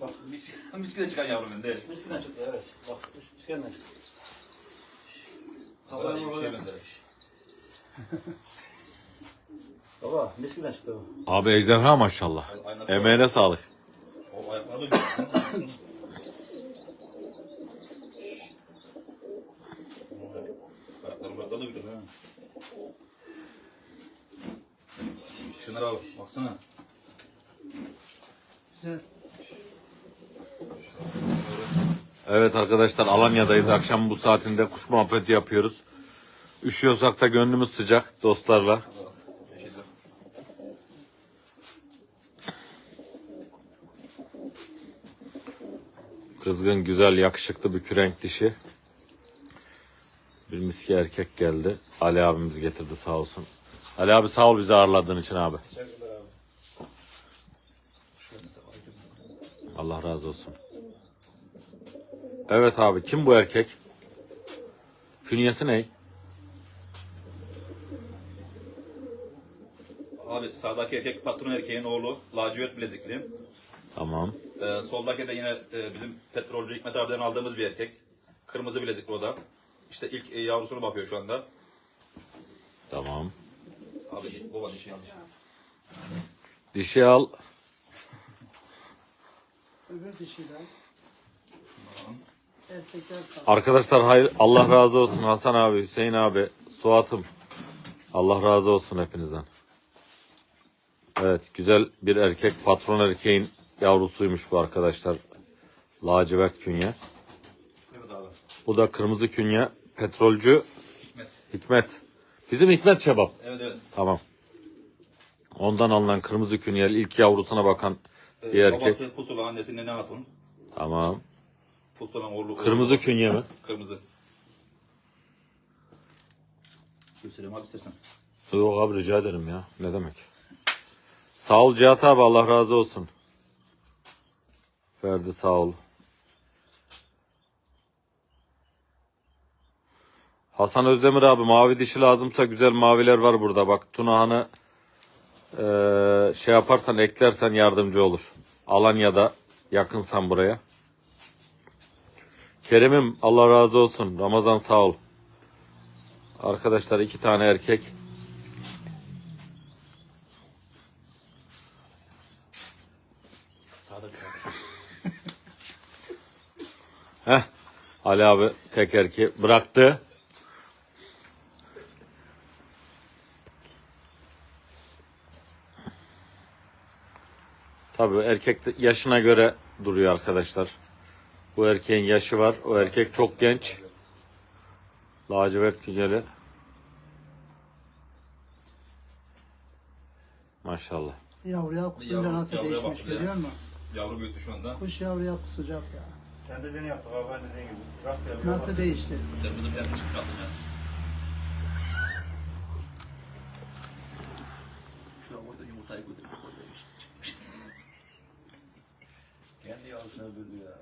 Bak Mis, miskiden çıkan yavrum ben de. miskinden çıktı evet. Bak mis- miskinden çıktı. Oraya- şey benzer. Baba miskinden çıktı bu. Abi ejderha maşallah. Aynası Emeğine sağlık. O ayakları Ayakları bırak da güzel ha. Şunlara bak, baksana. Güzel. Evet arkadaşlar Alanya'dayız. Akşam bu saatinde kuş muhabbeti yapıyoruz. Üşüyorsak da gönlümüz sıcak dostlarla. Kızgın, güzel, yakışıklı bir kürenk dişi. Bir miski erkek geldi. Ali abimiz getirdi sağ olsun. Ali abi sağ ol bizi ağırladığın için abi. Allah razı olsun. Evet abi kim bu erkek? Künyesi ne? Abi sağdaki erkek patron erkeğin oğlu. Lacivert bilezikli. Tamam. Ee, soldaki de yine e, bizim petrolcü Hikmet abiden aldığımız bir erkek. Kırmızı bilezikli o da. İşte ilk e, yavrusunu bakıyor şu anda. Tamam. Abi baba dişi yanlış. Dişi al. Öbür. Erkekler kaldı. Arkadaşlar hayır Allah razı olsun Hasan abi, Hüseyin abi, Suat'ım. Allah razı olsun hepinizden. Evet güzel bir erkek patron erkeğin yavrusuymuş bu arkadaşlar. Lacivert künye. Bu da kırmızı künye petrolcü Hikmet. Hikmet. Bizim Hikmet Şebap. Evet evet. Tamam. Ondan alınan kırmızı künyeli ilk yavrusuna bakan Ee, bir erkek. Babası Pusula, annesi Nene Hatun. Tamam. Pusula'nın oğlu. Kırmızı künye mi? Kırmızı. Göstereyim abi istersen. Yok abi rica ederim ya. Ne demek? Sağ ol Cihat abi Allah razı olsun. Ferdi sağ ol. Hasan Özdemir abi mavi dişi lazımsa güzel maviler var burada. Bak Tunahan'ı eee, şey yaparsan eklersen yardımcı olur. Alanya'da yakınsan buraya. Kerim'im Allah razı olsun. Ramazan sağ ol. Arkadaşlar iki tane erkek. Heh. Ali abi tek erkeği bıraktı. Tabii erkek de yaşına göre duruyor arkadaşlar. Bu erkeğin yaşı var. O erkek çok genç. Lacivert künyeli. Maşallah. Yavruya kusunca Yavru- nasıl yavruya değişmiş bak ya. biliyor musun? Yavru büyüttü şu anda. Kuş yavruya kusacak ya. Sen dediğini yaptık abi ben dediğin gibi. Rastgele Nasıl değişti? Kırmızı bir erkek çıktı ya. Şu an orada yumurtayı götürüp koyuyormuş. Kendi yavrusuna öldürdü ya.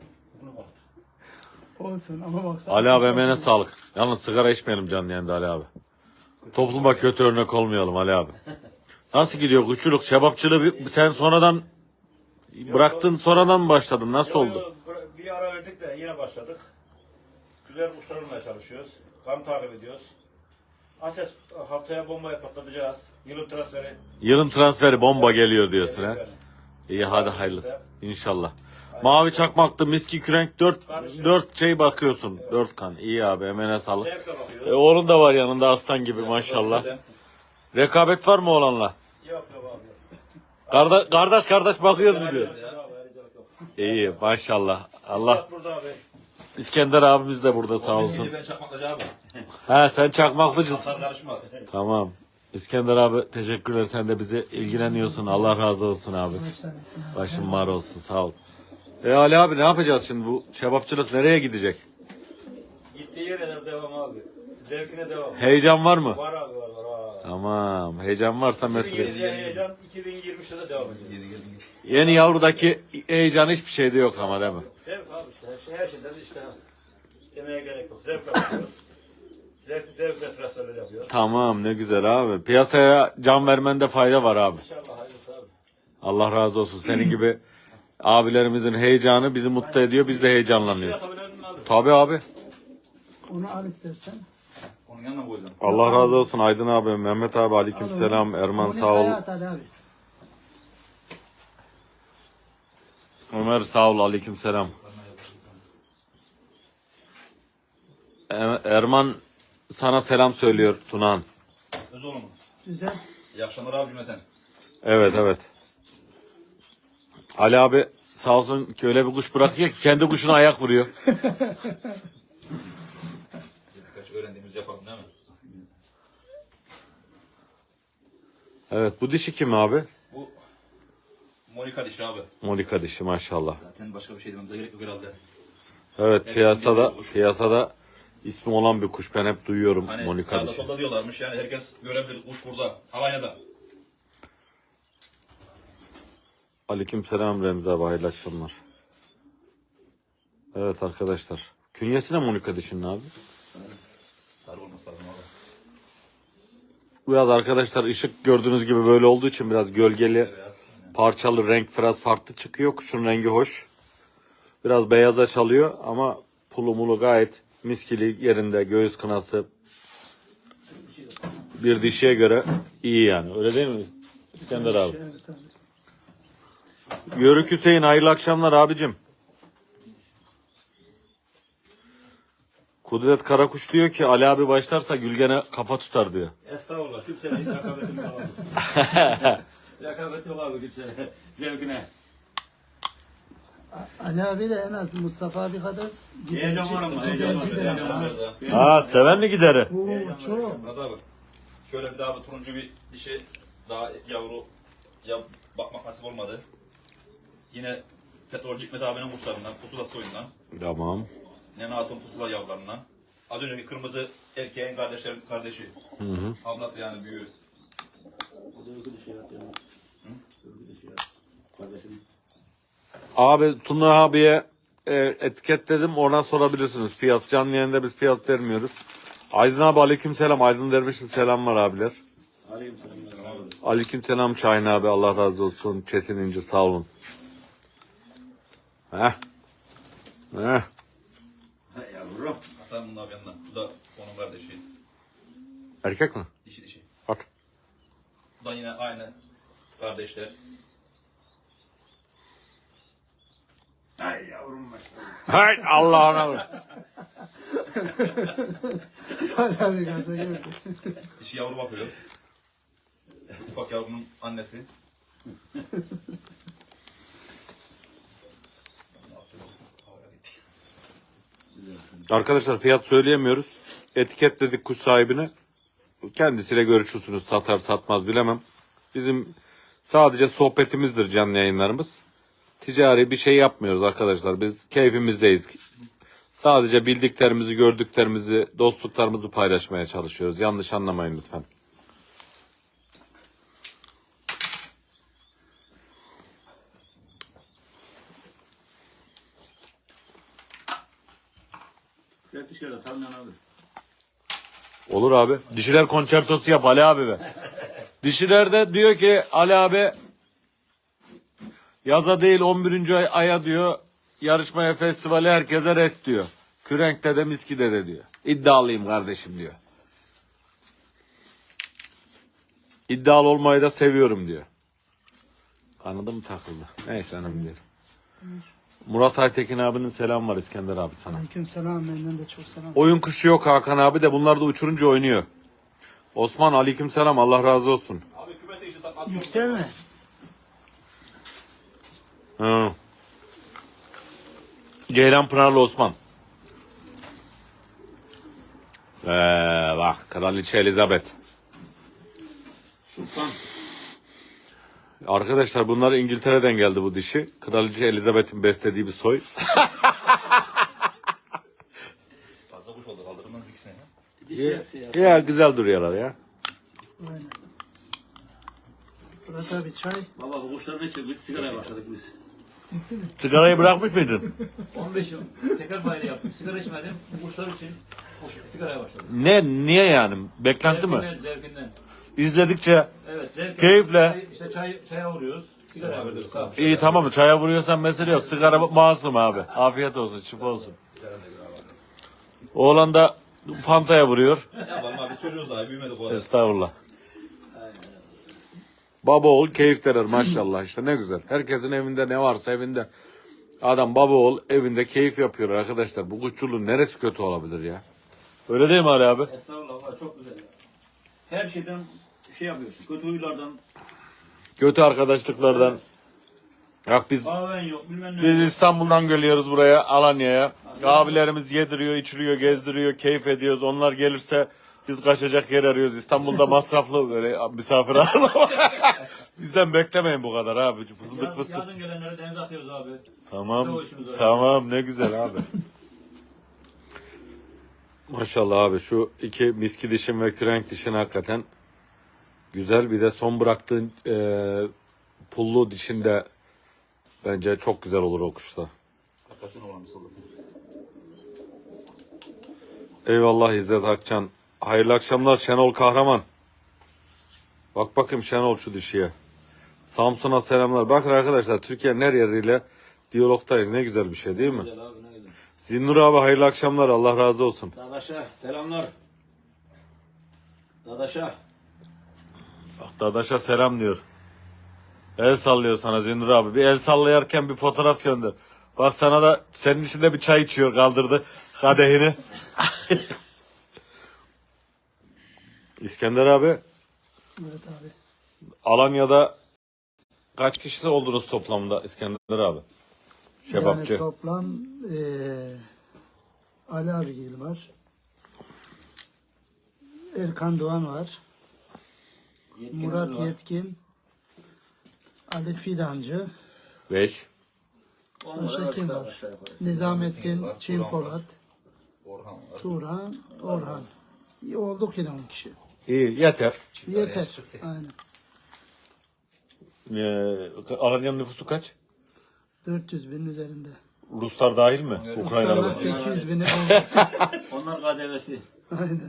Bunu bak. Olsun ama baksana. Ali abi emeğine sağlık. Yalnız sigara içmeyelim canlı yayında Ali abi. Topluma kötü örnek olmayalım Ali abi. Nasıl gidiyor kuşçuluk, şebapçılığı bir- sen sonradan bıraktın sonradan mı başladın? Nasıl oldu? yo, Bir ara verdik de yine başladık. Güzel kuşlar olmaya çalışıyoruz. Kan takip ediyoruz. Ases haftaya bombayı patlatacağız. Yılın transferi. Yılın transferi bomba geliyor diyorsun ha. İyi hadi hayırlısı. İnşallah. Mavi çakmaklı miski kürenk dört, dört şey bakıyorsun. Dört kan. İyi abi emeğine sağlık. E, oğlun da var yanında aslan gibi maşallah. Rekabet var mı oğlanla? Yok yok abi. Kardeş kardeş, kardeş bakıyoruz mu diyor. İyi maşallah. Allah Bak burada abi. İskender abimiz de burada sağ olsun. Ben abi. Ha sen çakmaklıcısın. Karışmaz. Tamam. İskender abi teşekkürler sen de bize ilgileniyorsun. Allah razı olsun abi. Başın var olsun sağ ol. E Ali abi ne yapacağız şimdi bu şebapçılık nereye gidecek? Gittiği yere de devam abi. Zevkine devam. Heyecan var mı? Var abi var var. abi. Tamam. Heyecan varsa. 2007'ye heyecan 2023'te de devam ediyor. Yeni yavrudaki heyecan hiçbir şeyde yok ama değil mi? Zevk abi işte her, şey, her şeyden işte demeye gerek yok. Zevk yapıyoruz. Zevk, zevkle transferler yapıyoruz. Tamam ne güzel abi. Piyasaya can vermende fayda var abi. İnşallah hayırlısı abi. Allah razı olsun. Senin gibi Abilerimizin heyecanı bizi mutlu ediyor. Biz de heyecanlanıyoruz. Tabii abi. Onu al istersen. Onun yanına mı koyacağım? Allah razı olsun Aydın abi, Mehmet abi, aleykümselam, Erman Onu sağ ol. Ömer sağ ol, aleykümselam. Er- Erman sana selam söylüyor Tunahan. Öz oğlum. Güzel. İyi akşamlar abi cümleten. Evet evet. Ali abi sağ olsun ki öyle bir kuş bırakıyor ki kendi kuşuna ayak vuruyor. Birkaç öğrendiğimiz yapalım değil mi? Evet bu dişi kim abi? Bu Monika dişi abi. Monika dişi maşallah. Zaten başka bir şey dememize gerek yok herhalde. Evet piyasada güzel kuş. piyasada ismi olan bir kuş ben hep duyuyorum Hani Monika sağda dişi. solda diyorlarmış yani herkes görebilir kuş burada. Alanya'da. Aleykümselam Remzi abi hayırlı akşamlar. Evet arkadaşlar. Künyesine Monika dişinin abi. Sarı olması lazım abi. Biraz arkadaşlar ışık gördüğünüz gibi böyle olduğu için biraz gölgeli parçalı renk biraz farklı çıkıyor. Kuşun rengi hoş. Biraz beyaza çalıyor ama pulu mulu gayet miskili yerinde göğüs kınası bir dişiye göre iyi yani. Öyle değil mi İskender abi? Yörük Hüseyin hayırlı akşamlar abicim. Kudret Karakuş diyor ki Ali abi başlarsa Gülgen'e kafa tutar diyor. Estağfurullah. Kimsenin rakabetim yok abi. Rakabet yok abi kimse. Zevkine. Ali abi de en az Mustafa abi kadar Heyecan var ama, heyecan var. gidercidir Heyecan ama. var. Daha. Ha seven mi gideri? Oo çok. Murat abi. Şöyle bir daha bir turuncu bir dişi daha yavru ya bakmak nasip olmadı. Yine petrolcü Hikmet abinin kuşlarından, pusula soyundan. Tamam. Nene Hatun pusula yavrularından. Az önceki kırmızı erkeğin kardeşlerin kardeşi. Ablası yani büyüğü. O da. Öykü dışı Kardeşim. Abi Tuna abiye e, etiketledim oradan sorabilirsiniz. Fiyat canlı yayında biz fiyat vermiyoruz. Aydın abi aleykümselam. Aydın Derviş'in selam var abiler. Aleyküm selam. abi. Aleykümselam Şahin abi Allah razı olsun. Çetin İnci sağ olun. Heh. Heh. Hey yavrum. Hatta bunun abi yanında. Bu da onun kardeşi. Erkek mi? Dişi dişi. At. Bu da yine aynı kardeşler. Hay yavrum maşallah. Hay Allah'ına. Ali abi gaza geldi. Dişi yavru bakıyor. Ufak yavrunun annesi. Arkadaşlar fiyat söyleyemiyoruz. Etiketledik kuş sahibine. Kendisiyle görüşürsünüz. Satar satmaz bilemem. Bizim sadece sohbetimizdir canlı yayınlarımız. Ticari bir şey yapmıyoruz arkadaşlar. Biz keyfimizdeyiz. Sadece bildiklerimizi, gördüklerimizi, dostluklarımızı paylaşmaya çalışıyoruz. Yanlış anlamayın lütfen. Olur abi. Dişiler konçertosu yap Ali abi be. Dişiler de diyor ki Ali abi yaza değil 11. ay, aya diyor yarışmaya festivale herkese rest diyor. Kürenk'te de Miski'de de diyor. İddialıyım kardeşim diyor. İddialı olmayı da seviyorum diyor. Kanadı mı takıldı? Neyse önemli değil. Murat Aytekin abinin selam var İskender abi sana. Aleyküm selam benden de çok selam. Oyun kuşu yok Hakan abi de bunlar da uçurunca oynuyor. Osman aleykümselam Allah razı olsun. Abi kümete işte tak- Yükselme. Hı. Ceylan Pınarlı Osman. Ee, bak Kraliçe Elizabeth. Sultan. Arkadaşlar bunlar İngiltere'den geldi bu dişi. Kraliçe Elizabeth'in beslediği bir soy. Fazla kuş oldu kaldırmaz ikisine ya. Yapsa ya. ya güzel duruyorlar ya. Aynen. Murat abi çay. Baba bu kuşları ne çektik? Sigaraya başladık biz. Sigarayı bırakmış mıydın? 15 yıl tekrar bayrağı yaptım. Sigara içmedim. Bu kuşlar için kuş- sigaraya başladım. Ne niye yani? Beklenti mi? Zevkinden, zevkinden. İzledikçe Evet. Keyifle. İşte çay, çaya vuruyoruz. Sigara. İyi tamam çaya vuruyorsan mesele yok. Sigara masum abi. Afiyet olsun, şifa olsun. Oğlan da Fanta'ya vuruyor. Ne yapalım abi çocuğuz daha büyümedik o arada. Estağfurullah. Baba oğul keyif verir maşallah işte ne güzel. Herkesin evinde ne varsa evinde. Adam baba oğul evinde keyif yapıyor arkadaşlar. Bu kuşçuluğun neresi kötü olabilir ya? Öyle değil mi Ali abi? Estağfurullah çok güzel ya. Her şeyden şey yapıyorsun. Kötü huylardan. Kötü arkadaşlıklardan. Bak biz yok bilmem ne biz yok. İstanbul'dan geliyoruz buraya Alanya'ya. Abilerimiz yediriyor, içiriyor, gezdiriyor, keyif ediyoruz. Onlar gelirse biz kaçacak yer arıyoruz. İstanbul'da masraflı böyle misafir ağırlama. Bizden beklemeyin bu kadar abi. Fıstık Yaz, fıstık. yazın gelenlere denize atıyoruz abi. Tamam. İşimiz var? Tamam ne güzel abi. Maşallah abi şu iki miski dişin ve kürenk dişin hakikaten güzel. Bir de son bıraktığın eee pullu dişin de bence çok güzel olur o kuşta. Olan bir soru. Eyvallah İzzet Akçan. Hayırlı akşamlar Şenol Kahraman. Bak bakayım Şenol şu dişiye. Samsun'a selamlar. Bakın arkadaşlar Türkiye'nin her yeriyle diyalogtayız. Ne güzel bir şey değil mi? Güzel abi ne güzel. Zinnur abi hayırlı akşamlar. Allah razı olsun. Dadaş'a selamlar. Dadaş'a. Bak Dadaş'a selam diyor. El sallıyor sana Zinnur abi. Bir el sallayarken bir fotoğraf gönder. Bak sana da senin için de bir çay içiyor kaldırdı kadehini. İskender abi Evet abi. Alanya'da kaç kişisi oldunuz toplamda İskender abi? Şebapçı. Yani toplam eee Ali abigil var. Erkan Doğan var. Murat var. Yetkin. Ali Fidancı. Beş. Onlara Başka kim var? Nizamettin var, Çin Turan var. Polat. Orhan var. Turan. Orhan. İyi olduk yine 10 kişi. İyi yeter. Yeter. Aynen. Ee, Alanya'nın nüfusu kaç? 400 bin üzerinde. Ruslar dahil mi? Ukraynalı. Sonra 800 bini oldu. Onlar KDV'si. Aynen.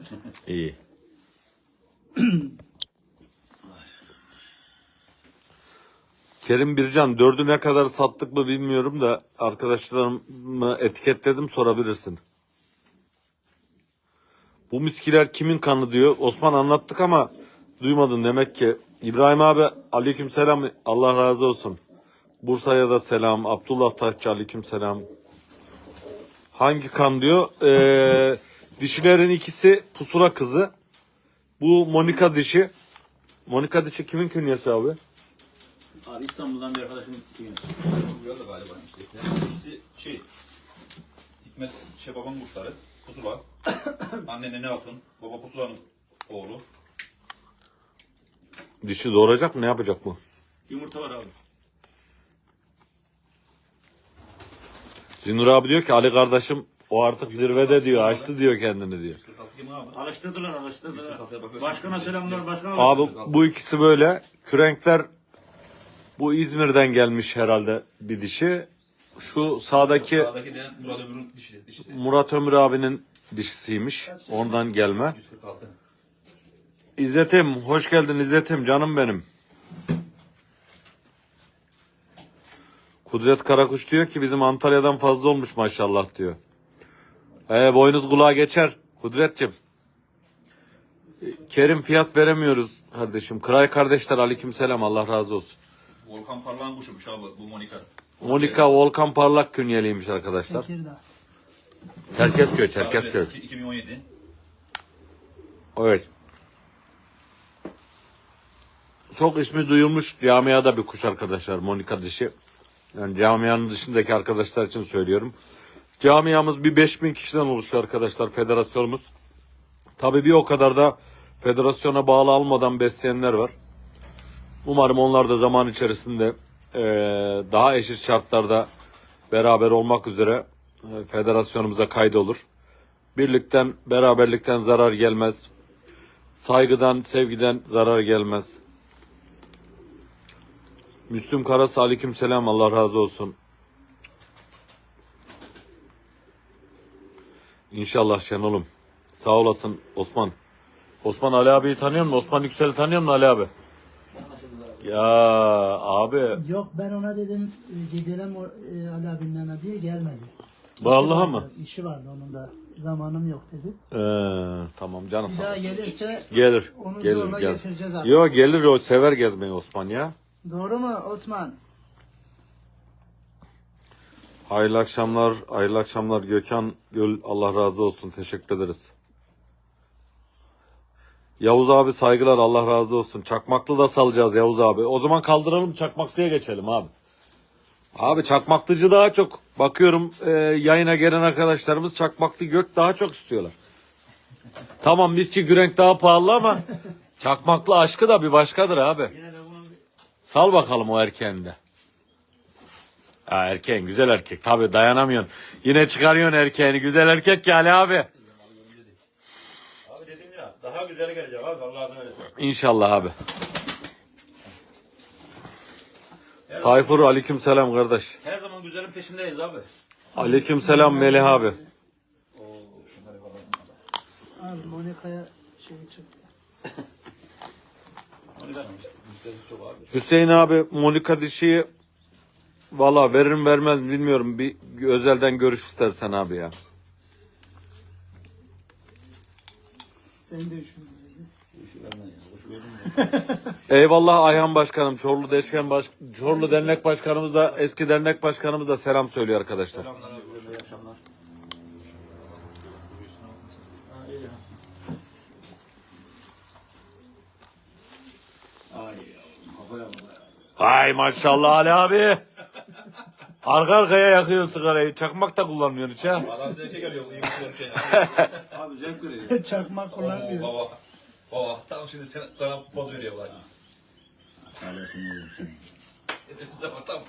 İyi. Kerim Bircan dördü ne kadar sattık mı bilmiyorum da arkadaşlarımı etiketledim sorabilirsin. Bu miskiler kimin kanı diyor. Osman anlattık ama duymadın demek ki. İbrahim abi aleyküm selam Allah razı olsun. Bursa'ya da selam. Abdullah Taşçı aleyküm selam. Hangi kan diyor? Ee, dişilerin ikisi pusula kızı. Bu Monika dişi. Monika dişi kimin künyesi abi? Abi İstanbul'dan bir arkadaşım düğünü. Buraya da galiba işte. İkisi şey. Hikmet Şebap'ın kuşları. Pusula. Annene ne yaptın? Baba Pusula'nın oğlu. Dişi doğuracak mı? Ne yapacak bu? Yumurta var abi. Zinur abi diyor ki Ali kardeşim o artık zirvede diyor. Açtı diyor kendini diyor. Alıştırdılar alıştırdılar. Başkana selamlar başkana Abi bu ikisi böyle. Kürenkler bu İzmir'den gelmiş herhalde bir dişi. Şu sağdaki Sağdaki de Murat Ömür'ün dişi, dişisi. Murat Ömür abinin dişisiymiş. Ondan gelme. 146. İzzet'im hoş geldin İzzet'im canım benim. Kudret Karakuş diyor ki bizim Antalya'dan fazla olmuş maşallah diyor. Ee, boynuz kulağa geçer Kudret'cim. Kerim fiyat veremiyoruz kardeşim. Kray kardeşler aleyküm selam Allah razı olsun. Volkan Parlağın kuşumuş abi bu Monika. Monika Volkan Parlak künyeliymiş arkadaşlar. Tekirdağ. Çerkezköy, Çerkezköy. Sadece 2017. Evet. Çok ismi duyulmuş camiada bir kuş arkadaşlar Monika dişi. Yani camianın dışındaki arkadaşlar için söylüyorum. Camiamız bir 5000 kişiden oluşuyor arkadaşlar federasyonumuz. Tabii bir o kadar da federasyona bağlı almadan besleyenler var. Umarım onlar da zaman içerisinde eee, daha eşit şartlarda beraber olmak üzere eee, federasyonumuza kaydolur. Birlikten, beraberlikten zarar gelmez. Saygıdan, sevgiden zarar gelmez. Müslüm Karas aleyküm selam Allah razı olsun. İnşallah Şenol'um. Sağ olasın Osman. Osman Ali abiyi tanıyor musun? Osman Yüksel'i tanıyor musun Ali abi? Ya abi Yok ben ona dedim e, gidelim o, e, Ali abinin diye gelmedi. Vallahi mı? İşi vardı onun da. Zamanım yok dedi. Ee, tamam canı Bir sağ daha olsun. gelirse Gelir. onu gelir zorla gelir. getireceğiz artık. Yo gelir o sever gezmeyi Osman ya. Doğru mu Osman? Hayırlı akşamlar, hayırlı akşamlar Gökhan Göl Allah razı olsun. Teşekkür ederiz. Yavuz abi saygılar Allah razı olsun. Çakmaklı da salacağız Yavuz abi. O zaman kaldıralım çakmaklıya geçelim abi. Abi çakmaklıcı daha çok bakıyorum e, yayına gelen arkadaşlarımız çakmaklı gök daha çok istiyorlar. Tamam miski gürenk daha pahalı ama çakmaklı aşkı da bir başkadır abi. Sal bakalım o erkeğini de. Ha erkeğin güzel erkek tabi dayanamıyorsun. Yine çıkarıyorsun erkeğini güzel erkek yani abi. Daha güzeli gelecek abi Allah izin verirse. İnşallah abi. Tayfur aleyküm selam kardeş. Her zaman güzelin peşindeyiz abi. Aleyküm selam Melih abi. Al Monika'ya şey çık. Hüseyin abi Monika dişiyi valla veririm vermez mi bilmiyorum. Bir özelden görüş istersen abi ya. Sen de. Eyvallah Ayhan Başkanım, Çorlu Deşken Baş Çorlu Dernek Başkanımız da eski dernek başkanımız da selam söylüyor arkadaşlar. Ay maşallah Ali abi. Arka arkaya yakıyorsun sigarayı. Çakmak da kullanmıyorsun hiç ha. Adam zevke geliyor. İyi bir şey. Abi zevk veriyor. Çakmak Oo, kullanmıyor. baba. Baba tam şimdi sana, sana poz veriyorlar.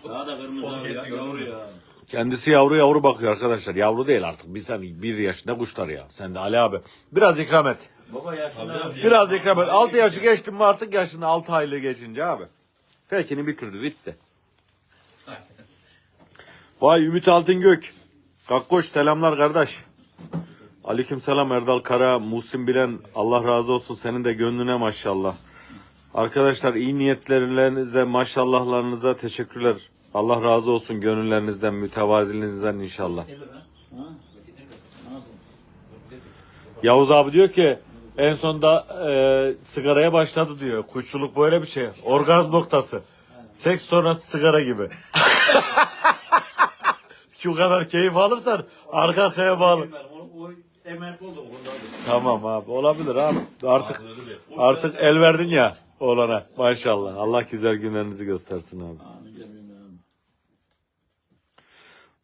Daha da kırmızı abi ya. Yavru ya. Kendisi yavru yavru bakıyor arkadaşlar. Yavru değil artık. Bir sen bir yaşında kuşlar ya. Sen de Ali abi. Biraz ikram et. Baba yaşında. Biraz ikram et. 6 yaşı geçtim mi artık yaşında 6 aylığı geçince abi. Pekini bitirdi bitti. Vay Ümit Altıngök. Kakkoş selamlar kardeş. Aleyküm selam Erdal Kara, Muhsin Bilen. Allah razı olsun senin de gönlüne maşallah. Arkadaşlar iyi niyetlerinize, maşallahlarınıza teşekkürler. Allah razı olsun gönüllerinizden, mütevazilinizden inşallah. Yavuz abi diyor ki en sonda e, sigaraya başladı diyor. Kuşçuluk böyle bir şey. Orgazm noktası. Seks sonrası sigara gibi. Şu kadar keyif alırsan arka arkaya bağlı. O, o emekli oldu burada abi. Tamam abi olabilir abi. Artık artık el verdin ya oğlana maşallah. Allah güzel günlerinizi göstersin abi.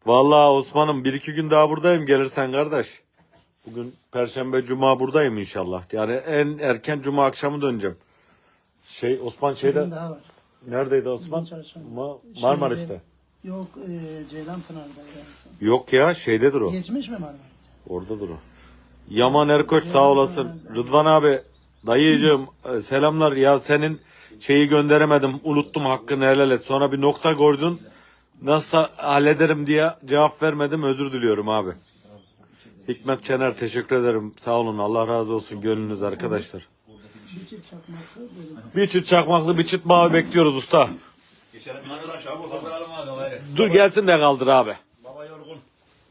Vallahi Osman'ım bir iki gün daha buradayım gelirsen kardeş. Bugün Perşembe Cuma buradayım inşallah. Yani en erken Cuma akşamı döneceğim. Şey Osman şeyde neredeydi Osman? Ma- Şeyde- Marmaris'te. Yok e, Ceylanpınar'da en son. Yok ya şeydedir o. Geçmiş mi Marmaris'e? Oradadır o. Yaman Erkoç sağ olasın. Rıdvan abi dayıcığım e, selamlar ya senin şeyi gönderemedim unuttum hakkını helal et. Sonra bir nokta gördün nasıl hallederim diye cevap vermedim özür diliyorum abi. Hikmet Çener teşekkür ederim sağ olun Allah razı olsun gönlünüz arkadaşlar. Bir çift çakmaklı böyle. Bir çift çakmaklı bir çift mavi bekliyoruz usta. Geçelim aşağı bu gayrı. Dur gelsin de kaldır abi. Baba yorgun.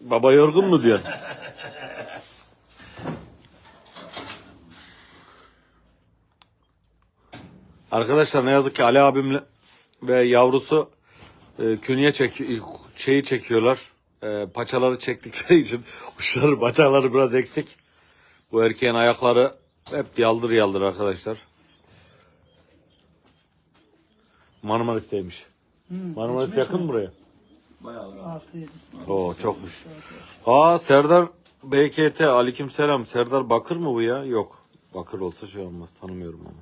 Baba yorgun mu diyor? Arkadaşlar ne yazık ki Ali abimle ve yavrusu e, künye çek şeyi çekiyorlar. E, paçaları çektikleri için kuşların paçaları biraz eksik. Bu erkeğin ayakları hep yaldır yaldır arkadaşlar. Marmaris'teymiş. Marmaris yakın mı buraya? Bayağı var abi. 6 7'si. Oo çokmuş. Aa Serdar BKT aleyküm selam. Serdar Bakır mı bu ya? Yok. Bakır olsa şey olmaz. Tanımıyorum onu.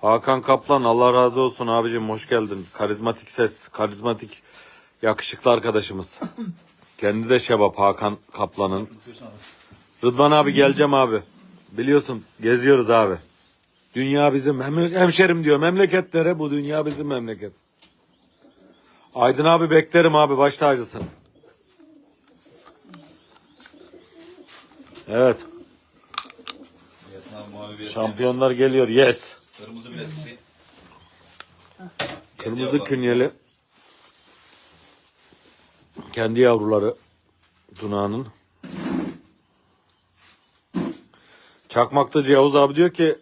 Hakan Kaplan Allah razı olsun abicim hoş geldin. Karizmatik ses, karizmatik yakışıklı arkadaşımız. Kendi de şebap Hakan Kaplan'ın. Rıdvan abi geleceğim abi. Biliyorsun geziyoruz abi. Dünya bizim hem- hemşerim diyor memleketlere bu dünya bizim memleket. Aydın abi beklerim abi baş tacısın. Evet Yasin abi mavi bir şampiyonlar geliyor yes. Kırmızı bilezikli. Kırmızı künyeli. Kendi yavruları Tuna'nın. Çakmaktacı Yavuz abi diyor ki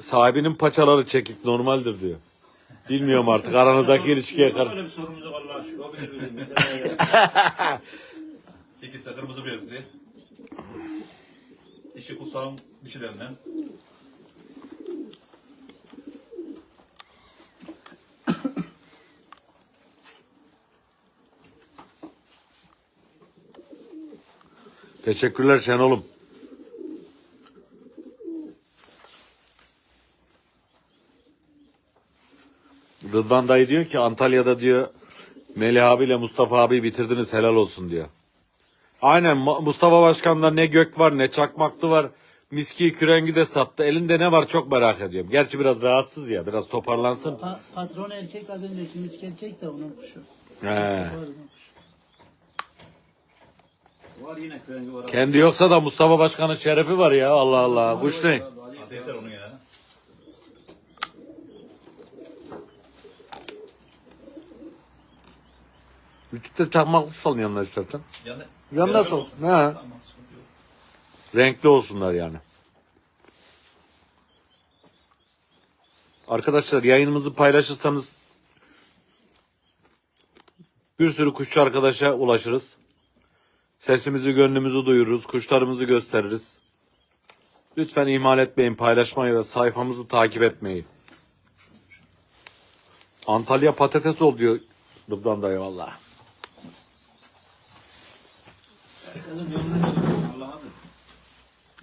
sahibinin paçaları çekik normaldir diyor. Bilmiyorum artık aranızdaki ilişkiye karşı. Öyle bir sorumuz yok Allah'a şükür. O bilir bizim. İkisi de kırmızı beyazlı. Dişi kutsalın dişilerinden. Teşekkürler Şenol'um. Rıdvan dayı diyor ki Antalya'da diyor Melih abiyle Mustafa abi bitirdiniz helal olsun diyor. Aynen Mustafa Başkan'da ne gök var ne çakmaklı var. Miski kürengi de sattı. Elinde ne var çok merak ediyorum. Gerçi biraz rahatsız ya. Biraz toparlansın. Pa- patron erkek az önceki misk erkek de onun kuşu. He. Var onun kuşu. Var yine kürengi var. Kendi yoksa da Mustafa Başkan'ın şerefi var ya. Allah Allah. Kuş ne? Hadi yeter onun ya. Vücutta çakmaklı salın yanına istersen. Yani, Yanına sol. olsun. He. Tamam, sıkıntı yok. Renkli olsunlar yani. Arkadaşlar yayınımızı paylaşırsanız bir sürü kuşçu arkadaşa ulaşırız. Sesimizi, gönlümüzü duyururuz. Kuşlarımızı gösteririz. Lütfen ihmal etmeyin. Paylaşmayı ve sayfamızı takip etmeyi. Antalya patates ol diyor Rıdvan dayı valla. Herkesin yolunu biliyor. Allah abi.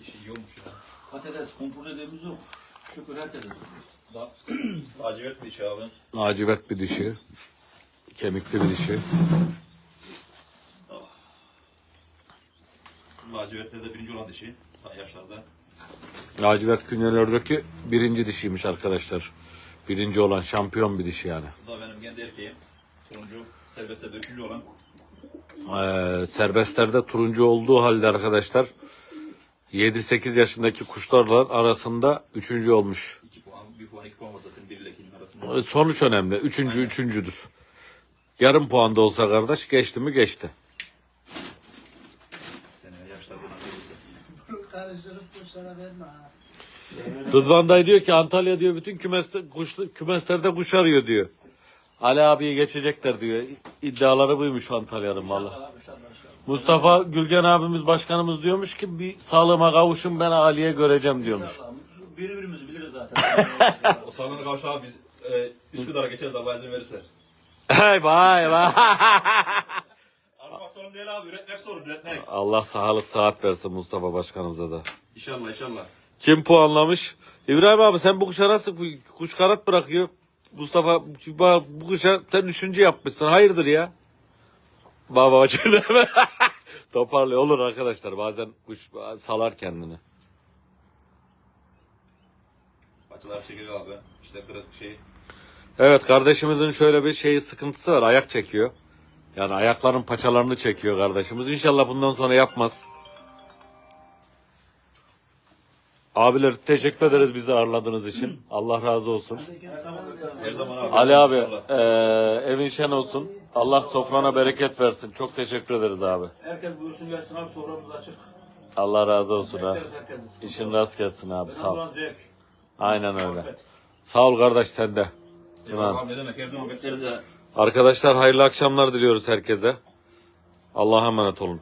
İşi iyi olmuş ya. Patates, kumpur dediğimiz yok. Şükür herkesin. Da, lacivert bir dişi abi. Lacivert bir dişi. Kemikli bir dişi. Lacivertlerde birinci olan dişi. Yaşlarda. Lacivert künyelerdeki birinci dişiymiş arkadaşlar. Birinci olan şampiyon bir dişi yani. Bu da benim kendi erkeğim. Turuncu, serbestte de üçüncü olan. Ee, serbestlerde turuncu olduğu halde arkadaşlar 7-8 yaşındaki kuşlarla arasında üçüncü olmuş. 2 puan, 1 puan, 2 puan var zaten 1 ile 2'nin arasında. Sonuç önemli. Üçüncü üçüncüdür. Yarım puan da olsa kardeş geçti mi geçti. Seneye yaşlarda nasıl olursa. Karıştırıp kuşlara verme ha. Rıdvan dayı diyor ki Antalya diyor bütün kümes, kuş, kümeslerde kuş arıyor diyor. Ali abiyi geçecekler diyor. İddiaları buymuş Antalya'nın valla. Mustafa Gülgen abimiz başkanımız diyormuş ki bir sağlığıma kavuşun ben Ali'ye göreceğim diyormuş. Birbirimizi biliriz zaten. O sağlığına kavuşa abi biz e, Üsküdar'a geçeriz Allah izin verirse. Hey vay vay. Aramak sorun değil abi, üretmek sorun, üretmek. Allah sağlık saat versin Mustafa başkanımıza da. İnşallah, inşallah. Kim puanlamış? İbrahim abi sen bu kuşa nasıl kuş kanat bırakıyor? Mustafa bu kuşa sen üçüncü yapmışsın. Hayırdır ya? Baba açın Toparlıyor olur arkadaşlar. Bazen kuş salar kendini. Paçalar çekiyor abi. İşte kırık şey. Evet kardeşimizin şöyle bir şeyi sıkıntısı var. Ayak çekiyor. Yani ayakların paçalarını çekiyor kardeşimiz. İnşallah bundan sonra yapmaz. Abiler teşekkür ederiz bizi ağırladığınız için. Allah razı olsun. Her zaman abi. Ali abi eee, evin şen olsun. Allah sofrana bereket versin. Çok teşekkür ederiz abi. Herkes buyursun gelsin abi soframız açık. Allah razı olsun ha. Bekleriz herkesi. İşin rast gelsin abi sağ ol. Zevk. Aynen öyle. Sağ ol kardeş sen de. Eyvallah abi, ne demek her zaman bekleriz ya. Arkadaşlar hayırlı akşamlar diliyoruz herkese. Allah'a emanet olun.